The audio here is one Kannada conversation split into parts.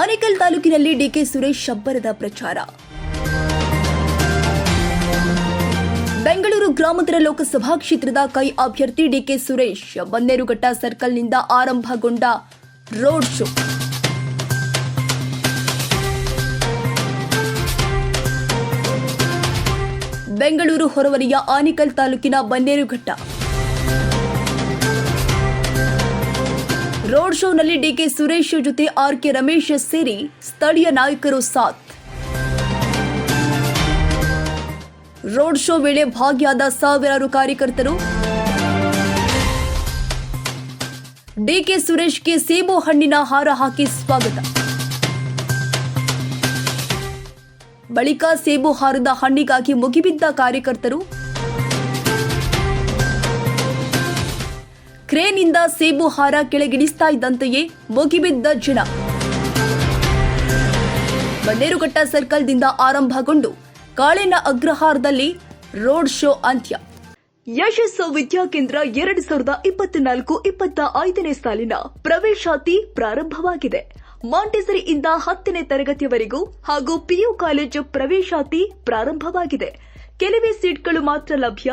ಆನೇಕಲ್ ತಾಲೂಕಿನಲ್ಲಿ ಡಿಕೆ ಸುರೇಶ್ ಶಬ್ಬರದ ಪ್ರಚಾರ. ಬೆಂಗಳೂರು ಗ್ರಾಮಾಂತರ ಲೋಕಸಭಾ ಕ್ಷೇತ್ರದ ಕೈ ಅಭ್ಯರ್ಥಿ ಡಿಕೆ ಸುರೇಶ್ ಬನ್ನೇರುಘಟ್ಟ ಸರ್ಕಲ್ನಿಂದ ಆರಂಭಗೊಂಡ ರೋಡ್ ಶೋ. ಬೆಂಗಳೂರು ಹೊರವಲಯ ಆನೇಕಲ್ ತಾಲೂಕಿನ ಬನ್ನೇರುಘಟ್ಟ. ರೋಡ್ ಶೋನಲ್ಲಿ ಡಿಕೆ ಸುರೇಶ್ ಜೊತೆ ಆರ್ ಕೆ ರಮೇಶ್ ಸೇರಿ ಸ್ಥಳೀಯ ನಾಯಕರು ಸಾಥ್. ರೋಡ್ ಶೋ ವೇಳೆ ಭಾಗಿಯಾದ ಸಾವಿರಾರು ಕಾರ್ಯಕರ್ತರು. ಡಿಕೆ ಸುರೇಶ್ಗೆ ಸೇಬು ಹಣ್ಣಿನ ಹಾರ ಹಾಕಿ ಸ್ವಾಗತ. ಬಳಿಕ ಸೇಬು ಹಾರದ ಹಣ್ಣಿಗಾಗಿ ಮುಗಿಬಿದ್ದ ಕಾರ್ಯಕರ್ತರು ಕ್ರೇನ್ನಿಂದ ಸೇಬು ಹಾರ ಕೆಳಗಿಳಿಸ್ತಾ ಇದ್ದಂತೆಯೇ ಮುಗಿಬಿದ್ದ ಜನ. ಬನ್ನೇರುಘಟ್ಟ ಸರ್ಕಲ್ದಿಂದ ಆರಂಭಗೊಂಡು ಕಾಳಿನ ಅಗ್ರಹಾರದಲ್ಲಿ ರೋಡ್ ಶೋ ಅಂತ್ಯ. ಯಶಸ್ಸು ವಿದ್ಯಾಕೇಂದ್ರ ಎರಡು ಸಾವಿರದ ಇಪ್ಪತ್ನಾಲ್ಕು ಇಪ್ಪತ್ತ ಐದನೇ ಸಾಲಿನ ಪ್ರವೇಶಾತಿ ಪ್ರಾರಂಭವಾಗಿದೆ. ಮಾಂಟೆಸರಿಯಿಂದ ಹತ್ತನೇ ತರಗತಿಯವರೆಗೂ ಹಾಗೂ ಪಿಯು ಕಾಲೇಜು ಪ್ರವೇಶಾತಿ ಪ್ರಾರಂಭವಾಗಿದೆ. ಕೆಲವೇ ಸೀಟ್ಗಳು ಮಾತ್ರ ಲಭ್ಯ.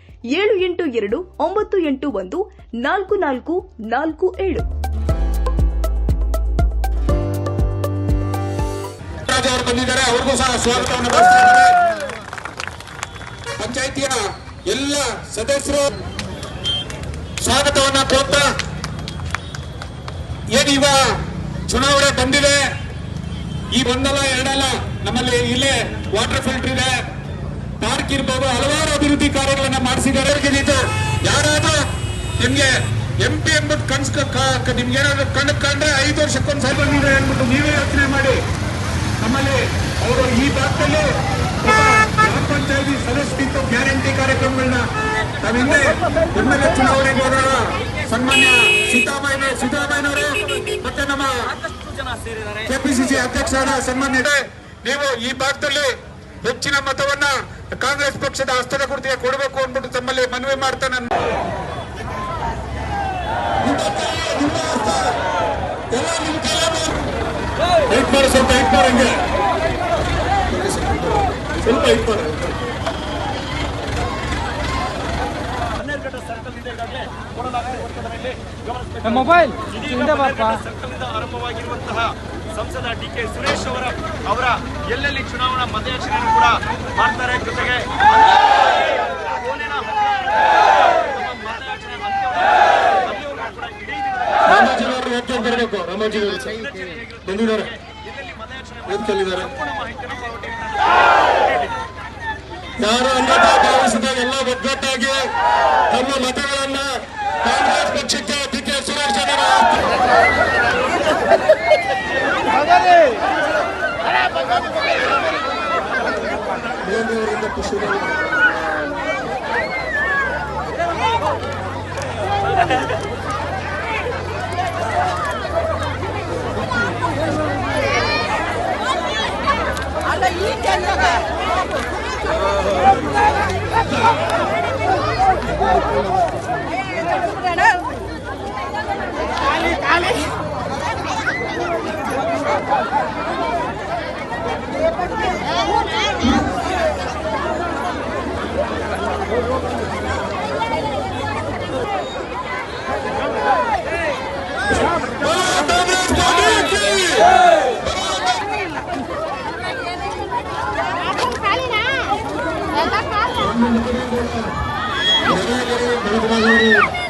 ಏಳು ಎಂಟು ಎರಡು ಒಂಬತ್ತು ಎಂಟು ಒಂದು, ನಾಲ್ಕು ನಾಲ್ಕು ನಾಲ್ಕು ಏಳು. ಬಂದಿದ್ದಾರೆ, ಅವ್ರಿಗೂ ಸಹ ಸ್ವಾಗತವನ್ನು ಪಂಚಾಯಿತಿಯ ಎಲ್ಲ ಸದಸ್ಯರು ಸ್ವಾಗತವನ್ನ ಕೋರ್ತಾ ಏನೀವ ಚುನಾವಣೆ ಬಂದಿದೆ? ಈ ಒಂದಲ್ಲ, ಎರಡಲ್ಲ, ನಮ್ಮಲ್ಲಿ ಇಲ್ಲೇ ವಾಟರ್ ಫಿಲ್ಟರ್ ಇದೆ. ಪಾರ್ಕ್ ಇರ್ಬೋದು ಹಲವಾರು ಅಭಿವೃದ್ಧಿ ಕಾರ್ಯಗಳನ್ನ ಮಾಡಿಸಿದ್ದಾರೆ. ಯಾರಾದ್ರೂ ನಿಮ್ಗೆ ಎಂ ಪಿ ಎಂಬುದು ಕನ್ಸ್ ನಿಮ್ಗೆ ಏನಾದ್ರು ಕಣ್ಣು ಕಂಡ್ರೆ ಐದು ವರ್ಷಕ್ಕೊಂದು ಸಲ ಬಂದಿದೆ ಅಂದ್ಬಿಟ್ಟು ನೀವೇ ಯೋಚನೆ ಮಾಡಿ. ನಮ್ಮಲ್ಲಿ ಅವರು ಈ ಭಾಗದಲ್ಲಿ ಗ್ರಾಮ ಪಂಚಾಯತಿ ಸದಸ್ಯತ್ವ ಗ್ಯಾರಂಟಿ ಕಾರ್ಯಕ್ರಮಗಳನ್ನ ನಾವು ಹಿಂದೆ ಎಂ ಎಲ್ ಎ ಚುನಾವಣೆಗೆ ಹೋದಾಗ ಸನ್ಮಾನ್ಯ ಸಿದ್ದರಾಮಯ್ಯ ಸಿದ್ದರಾಮಯ್ಯನವರು ಮತ್ತೆ ನಮ್ಮ ಕೆಪಿಸಿಸಿ ಅಧ್ಯಕ್ಷರಾದ ಸನ್ಮಾನ್ಯ. ನೀವು ಈ ಭಾಗದಲ್ಲಿ ಹೆಚ್ಚಿನ ಮತವನ್ನ ಕಾಂಗ್ರೆಸ್ ಪಕ್ಷದ ಹಸ್ತದ ಗುರುತಿಗೆ ಕೊಡಬೇಕು ಅಂದ್ಬಿಟ್ಟು ತಮ್ಮಲ್ಲಿ ಮನವಿ ಮಾಡ್ತಾನೆ ಸ್ವಲ್ಪ ಹಂಗೆ ಮೊಬೈಲ್ ಸರ್ಕಲ್ನಿಂದ ಆರಂಭವಾಗಿರುವಂತಹ ಸಂಸದ ಡಿ ಕೆ ಸುರೇಶ್ ಅವರ ಅವರ ಎಲ್ಲೆಲ್ಲಿ ಚುನಾವಣಾ ಮತಯಾಚನೆಯನ್ನು ಕೂಡ ಮಾಡ್ತಾರೆ ಜೊತೆಗೆ ಕೋಲಿನ ಎಲ್ಲ ಒಗ್ಗಟ್ಟಾಗಿ ತಮ್ಮ ಅಲ್ಲಿವರೆಗೂ Amerika po sila. 그리고 그리고 그리고 그리고 그리고